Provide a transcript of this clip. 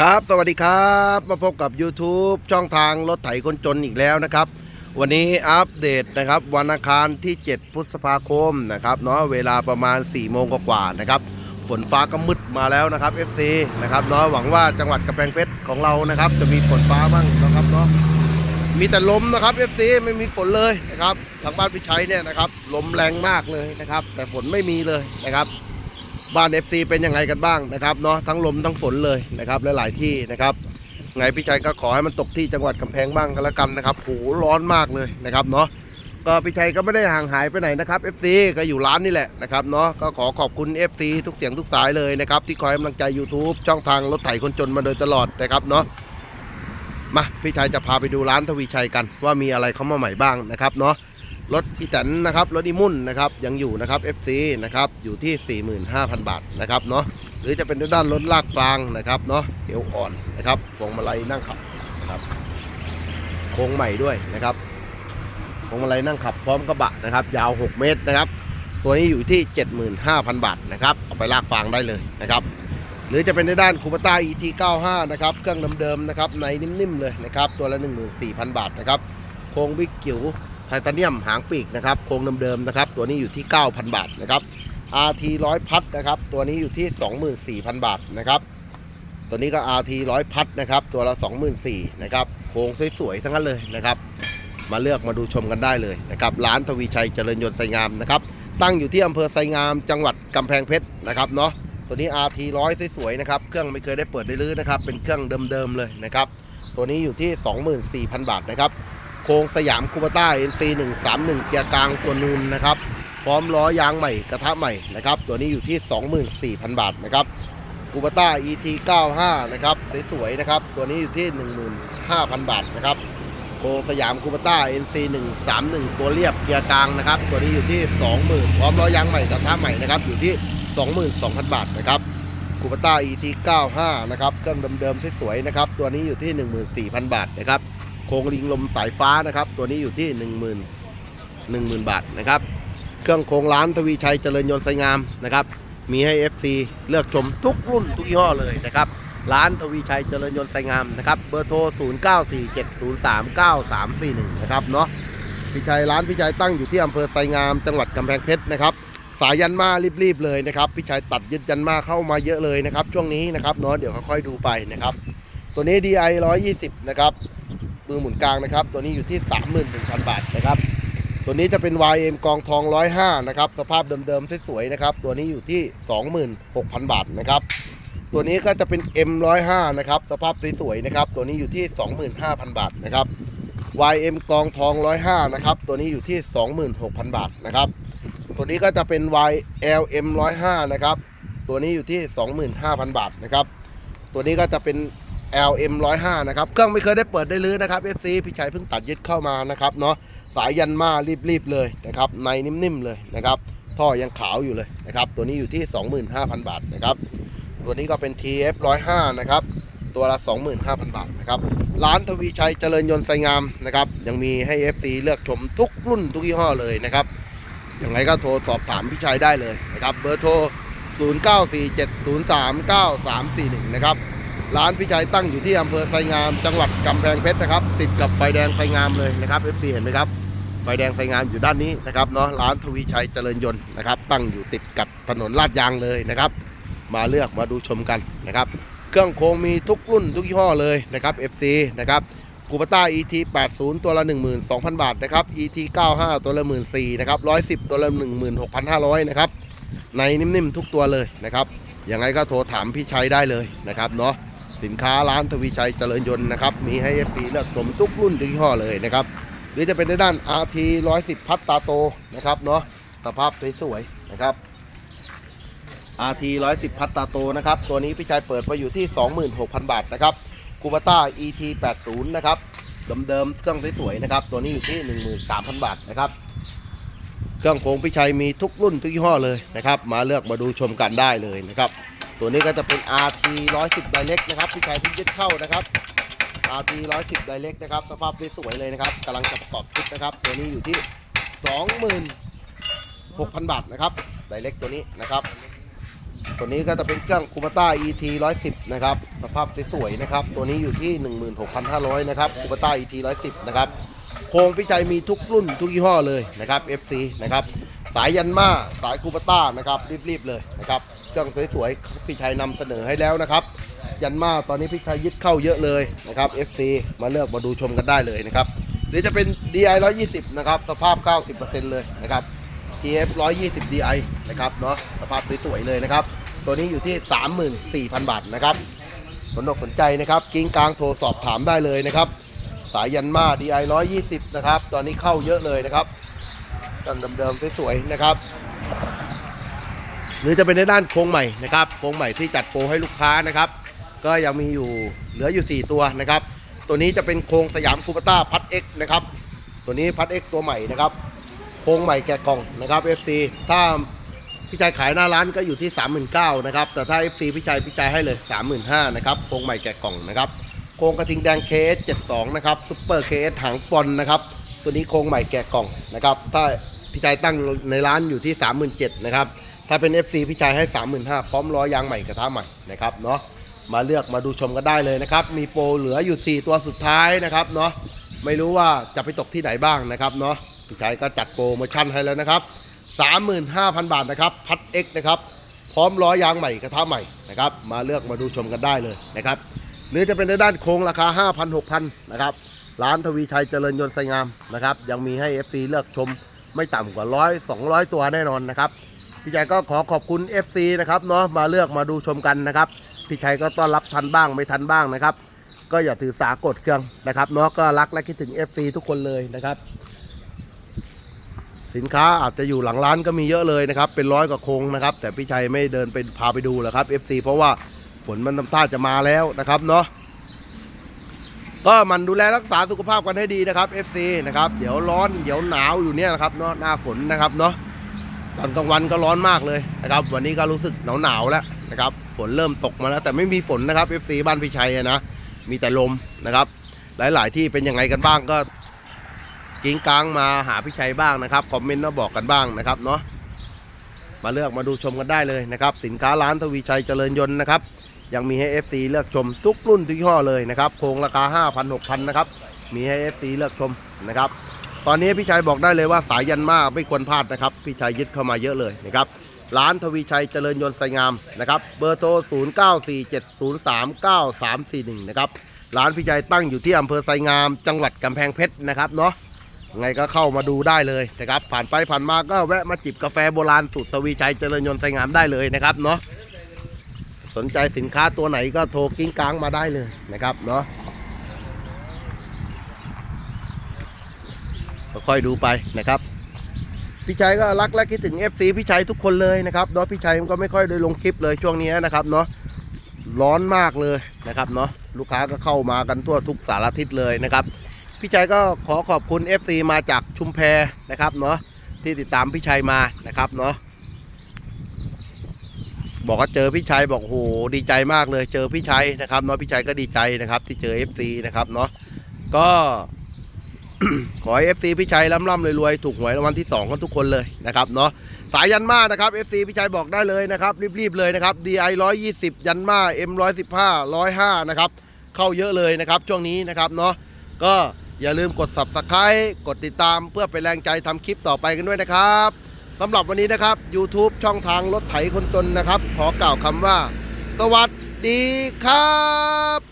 ครับ สวัสดีครับ มาพบกับ YouTube ช่องทางรถไถคนจนอีกแล้วนะครับ วันนี้อัปเดตนะครับ วันอังคารที่ 7 พฤษภาคมนะครับเนาะเวลาประมาณ 4 โมงกว่าๆนะครับ ฝนฟ้าก็มืดมาแล้วนะครับ FC นะครับเนาะหวังว่าจังหวัดกำแพงเพชรของเรานะครับ จะมีฝนฟ้าบ้างนะครับเนาะมีแต่ลมนะครับ FC ไม่มีฝนเลยนะครับทางบ้านพิชัยเนี่ยนะครับลมแรงมากเลยนะครับ แต่ฝนไม่มีเลยนะครับ บ้าน FC เป็นยังไงกันบ้างนะครับเนาะทั้งลมทั้งฝนเลยนะครับลหลายที่นะครับไงพี่ชัยก็ขอให้มันตกที่จังหวัดกำแพงบ้างกันแล้วกันนะครับโหร้อนมากเลยนะครับเนาะก็พี่ชัยก็ไม่ได้ห่างหายไปไหนนะครับ FC ก็อยู่ร้านนี่แหละนะครับเนาะก็ขอขอบคุณ FC ทุกเสียงทุกสายเลยนะครับที่คอยกำลังใจ YouTube ช่องทางรถไถคนจนมาโดยตลอดนะครับเนาะมาพี่ชัยจะพาไปดูร้านทวีชัยกันว่ามีอะไรเข้ามาใหม่บ้างนะครับเนาะ รถอีแตนนะครับรถอีมุ่นนะครับยังอยู่นะครับ FC นะครับอยู่ที่ 45,000 บาทนะครับเนาะหรือจะเป็นด้านรถลากฟางนะครับเนาะเอวอ่อนนะครับพวงมาลัยนั่งขับนะครับโค้งใหม่ด้วยนะครับพวงมาลัยนั่งขับพร้อมกระบะนะครับ ยาว 6 เมตรนะครับ ตัวนี้อยู่ที่ 75,000 บาทนะครับเอาไปลากฟางได้เลยนะครับหรือจะเป็นในด้านคูปต้า ET 95 นะครับเครื่องเดิมๆนะครับในนิ่มๆเลยนะครับตัวละ 14,000 บาทนะครับโครงวิกกิ๋ว ทเทเนียมหางปีกนะครับโครงเดิมๆนะครับ ตัวนี้อยู่ที่ 9,000 บาทนะครับ RT 100 พัดนะครับ ตัวนี้อยู่ที่ 24,000 บาทนะครับ ตัวนี้ก็ RT 100 พัดนะครับ ตัวละ 24,000นะครับ โครงสวยๆทั้งนั้นเลยนะครับ มาเลือกมาดูชมกันได้เลยนะครับ ร้านทวีชัยเจริญยนต์ไซงามนะครับ ตั้งอยู่ที่อำเภอไซงาม จังหวัดกำแพงเพชรนะครับเนาะ ตัวนี้ RT 100สวยๆนะครับ เครื่องไม่เคยได้เปิดได้ลื้อนะครับ เป็นเครื่องเดิมๆเลยนะครับ ตัวนี้อยู่ที่ 24,000 บาทนะครับ โครงสยามคูปต้า NC 131เกียร์กลางตัวนูนนะครับ พร้อมล้อยางใหม่กระทะใหม่นะครับ ตัวนี้อยู่ที่ 24,000 บาทนะครับคูปต้า ET 95นะครับสวยๆนะครับ ตัวนี้อยู่ที่ 15,000 บาทนะครับโครงสยามคูปต้า NC 131ตัวเรียบเกียร์กลางนะครับ ตัวนี้อยู่ที่ 20,000พร้อมล้อยางใหม่กระทะใหม่นะครับ อยู่ที่ 22,000 บาทนะครับคูปต้า ET 95 นะครับ เครื่องเดิมๆสวยๆนะครับ ตัวนี้อยู่ที่ 14,000 บาทนะครับ โครงลิงลมสายฟ้านะครับ ตัวนี้อยู่ที่ 1 0 0 0 0 1 0,000 บาทนะครับ เครื่องโครงร้านทวีชัยเจริญยนต์ไซงามนะครับ มีให้ FC เลือกชมทุกรุ่นทุกยี่ห้อเลยนะครับ ร้านทวีชัยเจริญยนต์ไซงามนะครับ เบอร์โทร 0947039341 นะครับเนาะพี่ชัยร้านพี่ชัยตั้งอยู่ที่อำเภอไซงาม จังหวัดกำแพงเพชรนะครับสายยันมารีบๆเลยนะครับพี่ชัยตัดยึดยันมาเข้ามาเยอะเลยนะครับ ช่วงนี้นะครับเนาะเดี๋ยวค่อยๆดูไปนะครับ ตัวนี้ DI 120 นะครับ มือหมุนกลางนะครับ ตัวนี้อยู่ที่ 31,000 บาทนะครับ ตัวนี้จะเป็น YM กองทอง 105 นะครับ สภาพเดิมๆสวยๆนะครับ ตัวนี้อยู่ที่ 26,000 บาทนะครับ ตัวนี้ก็จะเป็น M105 นะครับ สภาพสวยๆนะครับ ตัวนี้อยู่ที่ 25,000 บาทนะครับ YM กองทอง 105 นะครับ ตัวนี้อยู่ที่ 26,000 บาทนะครับ ตัวนี้ก็จะเป็น YLM 105 นะครับ ตัวนี้อยู่ที่ 25,000 บาทนะครับ ตัวนี้ก็จะเป็น LM 105นะครับ เครื่องไม่เคยได้เปิดได้ลื้อนะครับ FC พี่ชัยเพิ่งตัดยึดเข้ามานะครับเนาะ สายยันมารีบๆเลยนะครับ ในนิ่มๆเลยนะครับ ท่อยังขาวอยู่เลยนะครับ ตัวนี้อยู่ที่ 25,000 บาทนะครับ ตัวนี้ก็เป็น TF 105นะครับ ตัวละ 25,000 บาทนะครับ ร้านทวีชัยเจริญยนต์ไซงามนะครับ ยังมีให้ FC เลือกชมทุกรุ่นทุกยี่ห้อเลยนะครับยังไงก็โทรสอบถามพี่ชัยได้เลยนะครับ เบอร์โทร0947039341 นะครับ ร้านพี่ชัยตั้งอยู่ที่อำเภอไซงาม จังหวัดกำแพงเพชรนะครับ ติดกับไฟแดงไซงามเลยนะครับ FC เห็นไหมครับไฟแดงไซงามอยู่ด้านนี้นะครับเนาะร้านทวีชัยเจริญยนต์นะครับ ตั้งอยู่ติดกับถนนลาดยางเลยนะครับ มาเลือกมาดูชมกันนะครับ เครื่องโครงมีทุกรุ่นทุกยี่ห้อเลยนะครับ FC นะครับคูปต้า ET 80 ตัวละ 12,000 บาทนะครับ ET 95 ตัวละ 14,000นะครับ110 ตัวละ 16,500 นะครับ ในนิ่มๆทุกตัวเลยนะครับยังไงก็โทรถามพี่ชัยได้เลยนะครับเนาะ สินค้าร้านทวีชัยเจริญยนต์นะครับมีให้ FC เลือกชมทุกรุ่นทุกยี่ห้อเลยนะครับหรือจะเป็นในด้าน RT 110 พัตตาโตนะครับเนาะสภาพสวยๆนะครับ RT 110 พัตตาโตนะครับตัวนี้พี่ชายเปิดไปอยู่ที่ 26,000 บาทนะครับคูปต้า ET 80นะครับเดิมๆเครื่องสวยๆนะครับตัวนี้อยู่ที่ 13,000 บาทนะครับเครื่องโคงพี่ชัยมีทุกรุ่นทุกยี่ห้อเลยนะครับ มาเลือกมาดูชมกันได้เลยนะครับ ตัวนี้ก็จะเป็น RT 110 Direct นะครับพี่ชัยเพิ่งยึดเข้านะครับ RT 110 Direct นะครับสภาพสวยๆเลยนะครับกำลังจะประกอบชุดนะครับ ตัวนี้อยู่ที่ 26,000 บาทนะครับ Direct ตัวนี้นะครับ ตัวนี้ก็จะเป็นเครื่องคูปต้า ET 110 นะครับสภาพสวยๆนะครับ ตัวนี้อยู่ที่ 16,500 นะครับคูปต้า ET 110 นะครับโครงพี่ชัยมีทุกรุ่นทุกยี่ห้อเลยนะครับ FC นะครับสายยันมาสายคูปต้านะครับรีบๆเลยนะครับ เครื่องสวยๆพี่ชัยนำเสนอให้แล้วนะครับ ยันมาตอนนี้พี่ชัยยึดเข้าเยอะเลยนะครับ FC มาเลือกมาดูชมกันได้เลยนะครับหรือจะเป็น DI 120 นะครับ สภาพ 90%เลยนะครับ TF 120 DI นะครับเนาะสภาพสวยๆเลยนะครับ ตัวนี้อยู่ที่ 34,000 บาทนะครับสนอกสนใจนะครับกิ้งกลางโทรสอบถามได้เลยนะครับ สายยันมา DI 120 นะครับ ตอนนี้เข้าเยอะเลยนะครับตั้งเดิมๆสวยๆนะครับ หรือจะเป็นในด้านโครงใหม่นะครับโครงใหม่ที่จัดโปรให้ลูกค้านะครับ ก็ยังมีอยู่เหลืออยู่ 4 ตัวนะครับ ตัวนี้จะเป็นโครงสยามคูปต้าพัด X นะครับ ตัวนี้พัด X ตัวใหม่นะครับโครงใหม่แกะกล่องนะครับ FC ถ้าพี่ชายขายหน้าร้านก็อยู่ที่ 39,000นะครับแต่ถ้า FC พี่ชายพี่ชายให้เลย 35,000นะครับโครงใหม่แกะกล่องนะครับโครงกระทิงแดง KS 72 นะครับซุปเปอร์ KS หางปอนนะครับตัวนี้โครงใหม่แกะกล่องนะครับถ้าพี่ชายตั้งในร้านอยู่ที่ 37,000นะครับ ถ้าเป็น FC พี่ชายให้ 35,000พร้อมล้อยางใหม่กระทะใหม่นะครับเนาะมาเลือกมาดูชมกันได้เลยนะครับ มีโปรเหลืออยู่ 4 ตัวสุดท้ายนะครับเนาะไม่รู้ว่าจะไปตกที่ไหนบ้างนะครับเนาะพี่ชัยก็จัดโปรโมชั่นให้แล้วนะครับ 35,000 บาทนะครับพัด X นะครับพร้อมล้อยางใหม่กระทะใหม่นะครับมาเลือกมาดูชมกันได้เลยนะครับหรือจะเป็นในด้านโครงราคา 5,000 6,000นะครับร้านทวีชัยเจริญยนต์ไซงามนะครับยังมีให้ FC เลือกชมไม่ต่ำกว่าร้อย200 ตัวแน่นอนนะครับ พี่ชัยก็ขอขอบคุณ FC นะครับเนาะมาเลือกมาดูชมกันนะครับพี่ชัยก็ต้อนรับทันบ้างไม่ทันบ้างนะครับ ก็อย่าถือสากดเครื่องนะครับเนาะก็รักและคิดถึง FC ทุกคนเลยนะครับ สินค้าอาจจะอยู่หลังร้านก็มีเยอะเลยนะครับ เป็นร้อยกว่าโคงนะครับ แต่พี่ชัยไม่เดินไปพาไปดูหรอกครับ FC เพราะว่าฝนมันทำท่าจะมาแล้วนะครับเนาะก็มันดูแลรักษาสุขภาพกันให้ดีนะครับ FC นะครับ เดี๋ยวร้อน เดี๋ยวหนาวอยู่เนี่ยนะครับเนาะหน้าฝนนะครับเนาะ ตอนกลางวันก็ร้อนมากเลยนะครับ วันนี้ก็รู้สึกหนาวหนาวๆแล้วนะครับฝนเริ่มตกมาแล้ว แต่ไม่มีฝนนะครับ FC บ้านพี่ชัยนะมีแต่ลมนะครับ หลาย ๆ ที่เป็นยังไงกันบ้างก็กิ้งกลางมาหาพี่ชัยบ้างนะครับคอมเมนต์มาบอกกันบ้างนะครับเนาะมาเลือกมาดูชมกันได้เลยนะครับ สินค้าร้านทวีชัยเจริญยนต์นะครับ ยังมีให้ FC เลือกชมทุกรุ่นทุกยี่ห้อเลยนะครับโครงราคา 5,000 6,000 นะครับ มีให้ FC เลือกชมนะครับ ตอนนี้พี่ชัยบอกได้เลยว่าสายยันมาไม่ควรพลาดนะครับ พี่ชัยยึดเข้ามาเยอะเลยนะครับ ร้านทวีชัยเจริญยนต์ไซงามนะครับ เบอร์โทร 0947039341 นะครับ ร้านพี่ชัยตั้งอยู่ที่อำเภอไซงาม จังหวัดกำแพงเพชรนะครับเนาะ ไงก็เข้ามาดูได้เลยนะครับ ผ่านไปผ่านมาก็แวะมาจิบกาแฟโบราณสูตรทวีชัยเจริญยนต์ไซงามได้เลยนะครับเนาะ สนใจสินค้าตัวไหนก็โทรกิ้งกลางมาได้เลยนะครับเนาะ ค่อยดูไปนะครับ พี่ชัยก็รักและคิดถึง FC พี่ชัยทุกคนเลยนะครับเนาะพี่ชัยมันก็ไม่ค่อยได้ลงคลิปเลยช่วงนี้นะครับเนาะร้อนมากเลยนะครับเนาะลูกค้าก็เข้ามากันทั่วทุกสารทิศเลยนะครับพี่ชัยก็ขอขอบคุณ FC มาจากชุมแพนะครับเนาะที่ติดตามพี่ชัยมานะครับเนาะบอกว่าเจอพี่ชัยบอกโหดีใจมากเลย เจอพี่ชัยนะครับเนาะพี่ชัยก็ดีใจนะครับ ที่เจอ FC นะครับเนาะก็ ขอให้ FC พี่ชัยร่ำร่ำรวยๆถูกหวยรางวัลที่2กันทุกคนเลยนะครับเนาะสายยันมานะครับ FC พี่ชัยบอกได้เลยนะครับรีบๆเลยนะครับ DI 120 ยันมา M 115 105นะครับเข้าเยอะเลยนะครับช่วงนี้นะครับเนาะก็อย่าลืมกด subscribe กดติดตามเพื่อเป็นแรงใจทำคลิปต่อไปกันด้วยนะครับสำหรับวันนี้นะครับ YouTube ช่องทางรถไถคนจนนะครับ ขอกล่าวคำว่า สวัสดีครับ